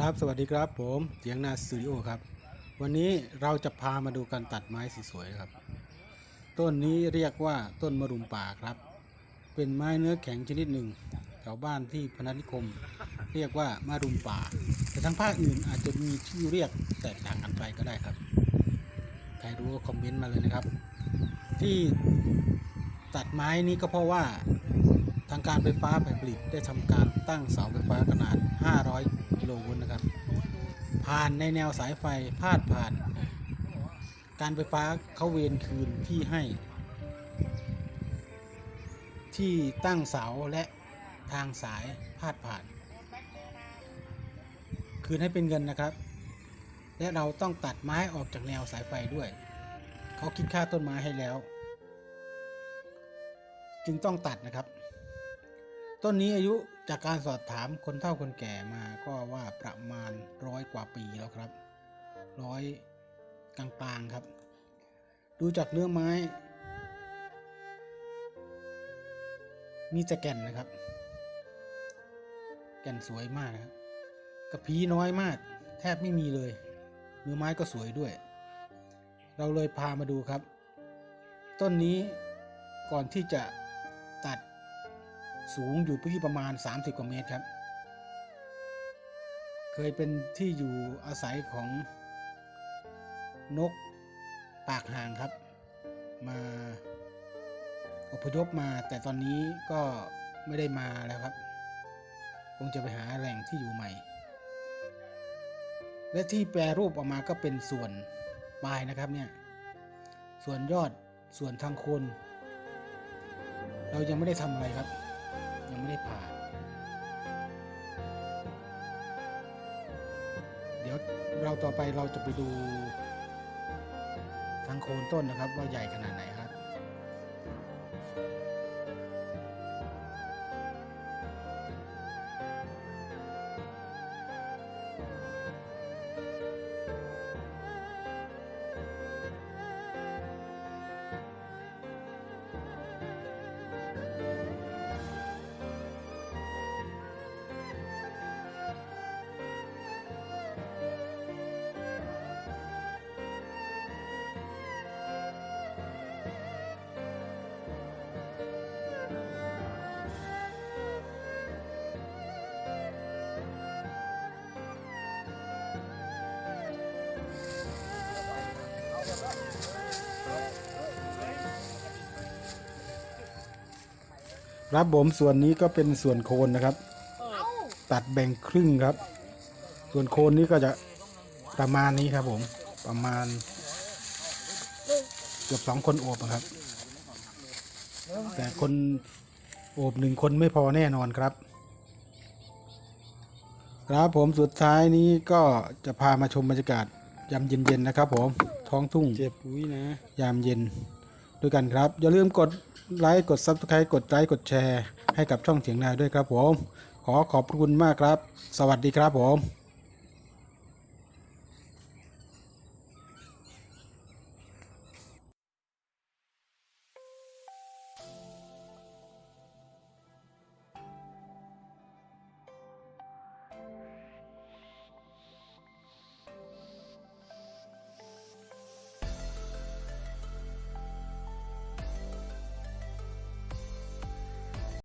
ครับสวัสดีครับผมเสียงนาสตูดิโอครับ วันนี้เราจะพามาดูการตัดไม้สวยๆครับ ต้นนี้เรียกว่าต้นมะรุมป่าครับ เป็นไม้เนื้อแข็งชนิดหนึ่งแถวบ้านที่พนัสนิคม เรียกว่ามะรุมป่า แต่ทางภาคอื่นอาจจะมีชื่อเรียกแตกต่างกันไปก็ได้ครับใครรู้ก็คอมเมนต์มาเลยนะครับ ที่ตัดไม้นี้ก็เพราะว่าางการไฟฟ้าแผนผลิตได้ทำการตั้งเสาไฟฟ้าขนาด 500 กิโลโวลต์นะครับ ผ่านในแนวสายไฟพาดผ่าน การไฟฟ้าเขาเวนคืนที่ให้ ที่ตั้งเสาและทางสายพาดผ่าน คืนให้เป็นเงินนะครับ และเราต้องตัดไม้ออกจากแนวสายไฟด้วย เขาคิดค่าต้นไม้ให้แล้ว จึงต้องตัดนะครับ ต้นนี้อายุจากการสอบถามคนเฒ่าคนแก่มาก็ว่าประมาณร้อยกว่าปีแล้วครับร้อยกลางๆครับ ดูจากเนื้อไม้ มีแต่แก่นนะครับ แก่นสวยมากนะครับกระพีน้อยมาก แทบไม่มีเลยเนื้อไม้ก็สวยด้วย เราเลยพามาดูครับ ต้นนี้ก่อนที่จะตัด สูงอยู่ที่ประมาณ 30 กว่าเมตรครับ เคยเป็นที่อยู่อาศัยของนกปากห่างครับ มาอพยพมาแต่ตอนนี้ก็ไม่ได้มาแล้วครับ คงจะไปหาแหล่งที่อยู่ใหม่ และที่แปรรูปออกมาก็เป็นส่วนปลายนะครับเนี่ย ส่วนยอดส่วนทางโคน เรายังไม่ได้ทำอะไรครับ ยังไม่ได้ผ่า เดี๋ยวเราต่อไปเราจะไปดูทางโคนต้นนะครับ ว่าใหญ่ขนาดไหนครับ ครับผมส่วนนี้ก็เป็นส่วนโคนนะครับ ตัดแบ่งครึ่งครับ ส่วนโคนนี้ก็จะประมาณนี้ครับผมประมาณเกือบสองคนโอบอะครับ แต่คนโอบหนึ่งคนไม่พอแน่นอนครับ ครับผมสุดท้ายนี้ก็จะพามาชมบรรยากาศยามเย็นๆนะครับผมท้องทุ่งเจ็บปุ้ยนะ ยามเย็น ด้วยกันครับ อย่าลืมกดไลค์กด s u b สไครต์กดไลค์กดแชร์ให้กับช่องเสียงนาด้วยครับผม ขอขอบคุณมากครับ สวัสดีครับผม